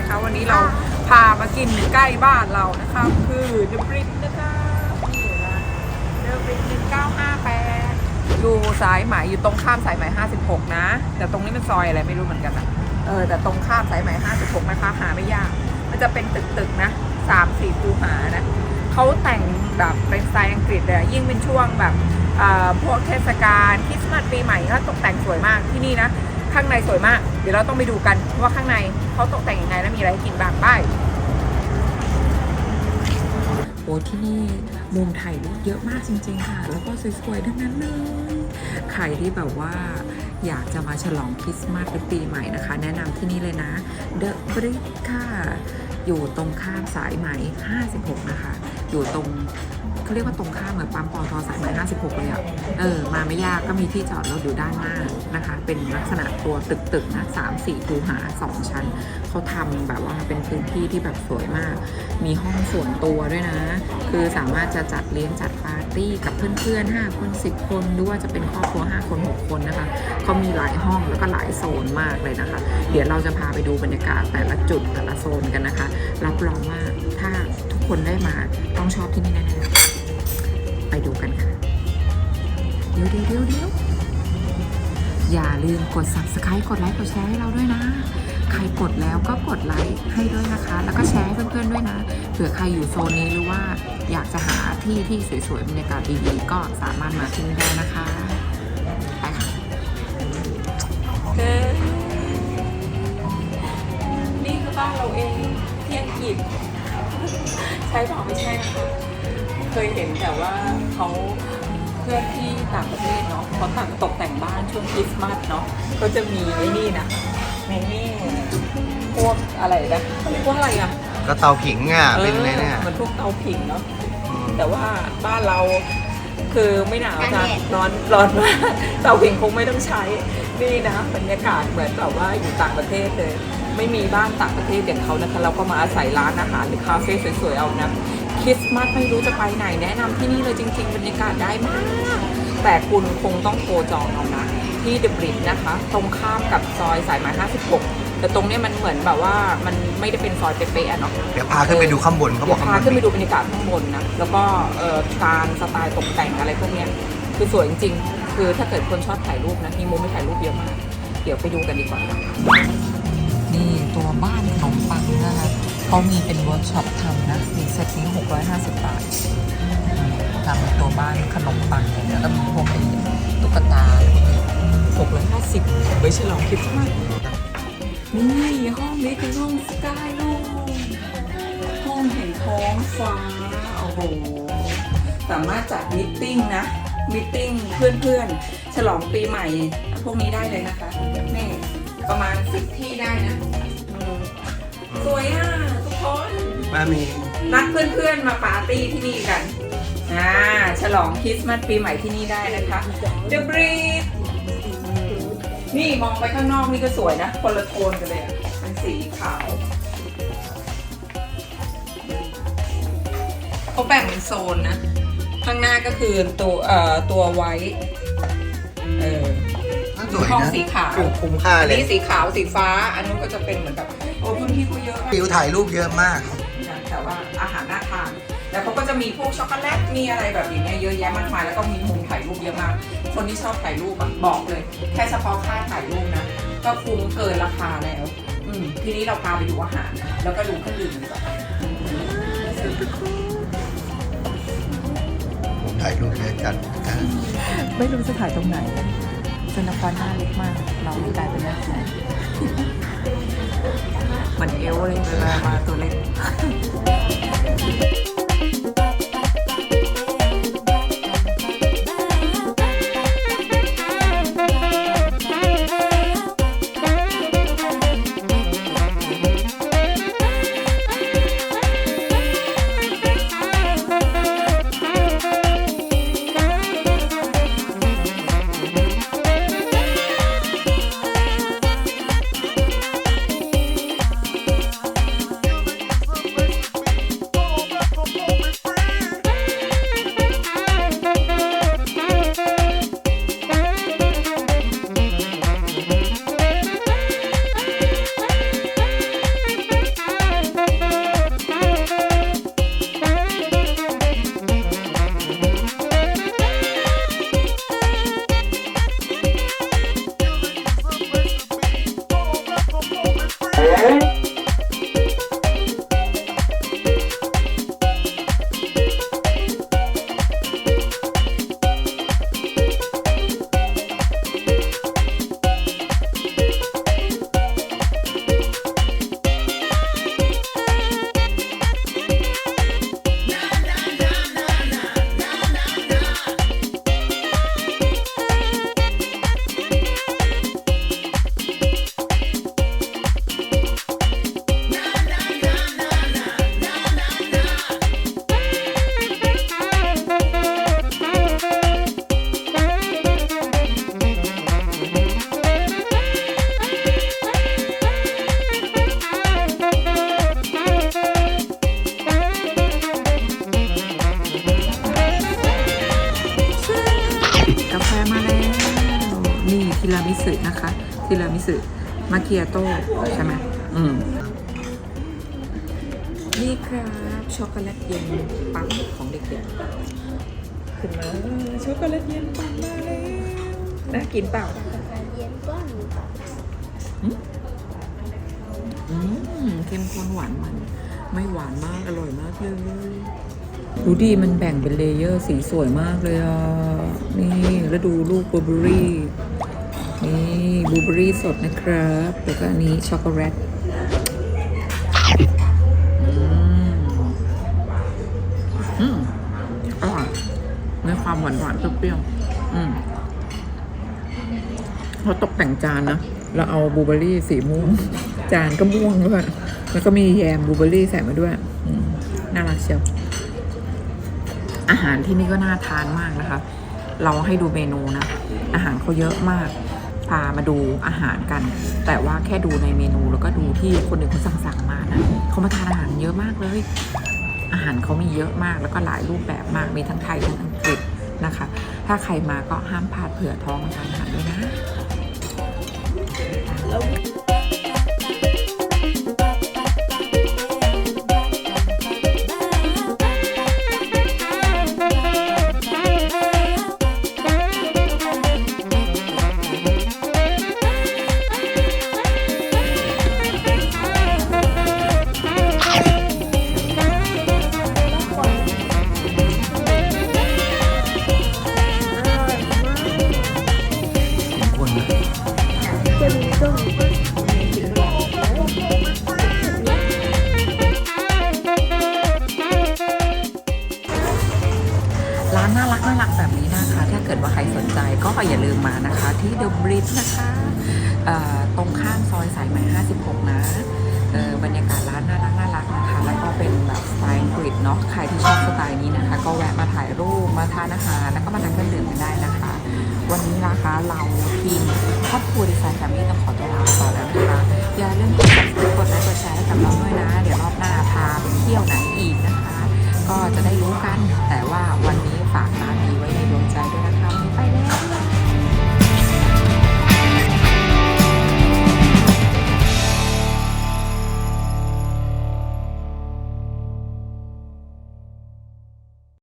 ะคะ วันนี้เราพามากินใกล้บ้านเรานะคะ คือเดอะบริ n นะคะนี่นะเดอะบริ n 1958อยู่สายไหมอยู่ตรงข้ามสายไหม56นะ แต่ตรงนี้มันซอยอะไรไม่รู้เหมือนกันอะเออแต่ตรงข้ามสายไหม56นะคะ หาไม่ยาก มันจะเป็นตึกๆนะสามสี่คูหานะเขาแต่งแบบเป็นสไตล์อังกฤษเลยยิ่งเป็นช่วงแบบพวกเทศกาลคริสต์มาสปีใหม่ก็ตกแต่งสวยมากที่นี่นะ ข้างในสวยมาก เดี๋ยวเราต้องไปดูกันว่าข้างในเขาตกแต่งยังไงและมีอะไรให้กินบ้างไปโอ้ที่นี่มุมถ่ายรูปเยอะมากจริง ๆ ค่ะ แล้วก็สวยๆทั้งนั้นเลยใครที่แบบว่าอยากจะมาฉลองคริสต์มาสหรือปีใหม่นะคะ แนะนำที่นี่เลยนะ The b r i c ค่ะ อยู่ตรงข้ามสายไหม 56 นะคะ อยู่ตรง เขาเรียกว่าตรงข้ามเหมือนปั๊มปอทสายไหม56 เลยอะเออ มาไม่ยากก็มีที่จอดรถอยู่ด้านหน้านะคะ เป็นลักษณะตัวตึกๆนะ3 4คูหา2ชั้น เขาทำแบบว่าเป็นพื้นที่ที่แบบสวยมาก มีห้องส่วนตัวด้วยนะ คือสามารถจะจัดเลี้ยงจัดปาร์ตี้กับเพื่อนๆ 5 คน 10 คนหรือว่าจะเป็นครอบครัว 5 คน 6 คนนะคะเขามีหลายห้องแล้วก็หลายโซนมากเลยนะคะ เดี๋ยวเราจะพาไปดูบรรยากาศแต่ละจุดแต่ละโซนกันนะคะ รับรองว่าถ้าทุกคนได้มาต้องชอบที่นี่แน่ๆ ไปดูกันค่ะ เดี๋ยวเดี๋ยวเดี๋ยวเดี๋ยวอย่าลืมกด subscribe กดไลค์กดแชร์ให้เราด้วยนะ ใครกดแล้วก็กดไลค์ให้ด้วยนะคะ แล้วก็แชร์ให้เพื่อนๆด้วยนะ เผื่อใครอยู่โซนนี้หรือว่าอยากจะหาที่ที่สวยๆบรรยากาศดีๆ ก็สามารถมาที่นี่ได้นะคะไปค่ะนี่คือบ้านเราเองเที่อังกฤษใช่เปล่าไม่ใช่นะคะ ยเห็นแต่ว่าเขาเพื่อนที่ต่างประเทศเนาะเขาต่างตกแต่งบ้านช่วงคริสต์มาสเนาะก็จะมีไอ้นี่นะในนี่พวกอะไรนะเขาเรียกว่าอะไรอะก็เตาผิงอะเป็นเลยเนี่ยมันพวกเตาผิงเนาะอืมแต่ว่าบ้านเราคือไม่หนาวจ้ะร้อนร้อนมากเตาผิงคงไม่ต้องใช้นี่นะบรรยากาศเหมือนแบบว่าอยู่ต่างประเทศเลย ไม่มีบ้านต่างประเทศอย่างเขานะคะเราก็มาอาศัยร้านอาหารหรือคาเฟ่สวยๆเอานะค ริสต์มาสไม่รู้จะไปไหนแนะนำที่นี่เลยจริง ๆ บรรยากาศได้มาก แต่คุณคงต้องโทรจองเอานะ ที่เดอะบริดนะคะ ตรงข้ามกับซอยสายไหม56 แต่ตรงเนี้ยมันเหมือนแบบว่ามันไม่ได้เป็นซอยเป๊ะๆอะเนาะ เดี๋ยวพาขึ้นไปดูข้างบนเขาบเดี๋อยกวข้างพาบนขึ้นไปมีดูบรรยากาศข้างบนนะ แล้วก็เอ่อการสไตล์ตกแต่งอะไรพวกเนี้ยคือสวยจริงๆ คือถ้าเกิดคนชอบถ่ายรูปนะมีมุมให้ถ่ายรูปเยอะมาก เดี๋ยวไปดูกันดีกว่า นี่ตัวบ้านขนมปังนะคะ เขามีเป็นเวิร์กช็อปทำนะมีเซตนี้ 650 บาททำตัวบ้านขนมปังเลยแล้วก็มีพวกเป็นตุ๊กตาหกร้อยห้าสิบไว้ฉลองคริสต์มาสนี่ห้องนี้คือห้องสกายลูกห้องเห็นท้องฟ้า โอ้โห สามารถจัดมิทติ้งนะมิทติ้งเพื่อนๆ ฉลองปีใหม่ พวกนี้ได้เลยนะคะ นี่ ประมาณสิบที่ได้นะ มามีนัดเพื่อนๆมาปาร์ตี้ที่นี่กันอ่าฉลองคริสต์มาสปีใหม่ที่นี่ได้นะคะ The Breeze อืมนี่มองไปข้างนอกนี่ก็สวยนะคนละโทนกันเลยอะเป็นสีขาวเขาแบ่งเป็นโซนนะ ข้างหน้าก็คือตัวเอ่อตัวไว้เออสวยห้องนะสีขาวคือคุ้มค่าอันเลยนี้สีขาวสีฟ้า อันนู้นก็จะเป็นเหมือนแบบโอ้พื้นที่เขาเยอะมากฟิวถ่ายรูปเยอะมากนะแต่ ว่าอาหารน่าทาน แล้วเขาก็จะมีพวกช็อกโกแลต มีอะไรแบบอย่างเงี้ยเยอะแยะมากมาย แล้วก็มีมุมถ่ายรูปเยอะมาก คนที่ชอบถ่ายรูปอะบอกเลย แค่เฉพาะค่าถ่ายรูปนะ ก็คุ้มเกินราคาแล้ว อืมทีนี้เราพาไปดูอาหาร แล้วก็ดูเครื่องดื่มดีกว่าถ่ายรูปเยอะจัดกันไม่รู้จะถ่ายตรงไหนจนนครหน้าเล็กมาก เรากลายเป็นหน้าแขน เหมือนเอวเลยเวลามาตัวเล็ก ทีรามิสุมาเกียโต้ใช่ไหมอืมนี่ครับช็อกโกแลตเย็นปั๊มของเด็กๆขึ้นมาช็อกโกแลตเย็นปั๊มมาแล้วน่ากินเปล่าเย็นก้อนอืมเข้มข้นหวานมัน ไม่หวานมากอร่อยมากเลยดูดีมันแบ่งเป็นเลเยอร์สีสวยมากเลยอะ นี่ แล้วดูลูกบลูเบอรี่ นี่บลูเบอรี่สดนะครับ แล้วก็อันนี้ช็อกโกแลตอืมอร่อยมีความหวานหวานเปรี้ยวๆอืมเราตกแต่งจานนะ เราเอาบลูเบอรี่สีม่วง จานก็ม่วงด้วย แล้วก็มีแยมบลูเบอรี่ใส่มาด้วย น่ารักเชียว อาหารที่นี่ก็น่าทานมากนะคะ เราให้ดูเมนูนะ อาหารเขาเยอะมาก พามาดูอาหารกัน แต่ว่าแค่ดูในเมนูแล้วก็ดูที่คนอื่นเขาสั่งสั่งมานะเขามาทานอาหารเยอะมากเลย อาหารเขามีเยอะมากแล้วก็หลายรูปแบบมากมีทั้งไทยทั้งอังกฤษนะคะ ถ้าใครมาก็ห้ามพลาดเผื่อท้องมาทานอาหารด้วยนะ ที่เดอะบริ d นะคะตรงข้ามซอยสายไหม56 นะบรรยากาศร้านน่ารักน่ารักนะคะ แล้วก็เป็นแบบสไตล์อังกฤษเนาะใครที่ชอบสไตล์นี้นะคะ ก็แวะมาถ่ายรูปมาทานอาหารแล้วก็มาทานเครื่องดื่มกันได้นะคะ วันนี้นะคะเราทีมครอบครัวดีไซน์แฟมิลี่ต้องขอตัวลาไปก่อนแล้วนะคะอย่าลืมกด subscribe กดไลค์กดแชร์ให้กับเราด้วยนะ เดี๋ยวรอบหน้าพาไปเที่ยวไหนอีกนะคะ ก็จะได้รู้กันแต่ว่าวันนี้ฝากร้านนี้ไว้ในดวงใจด้วยนะคะ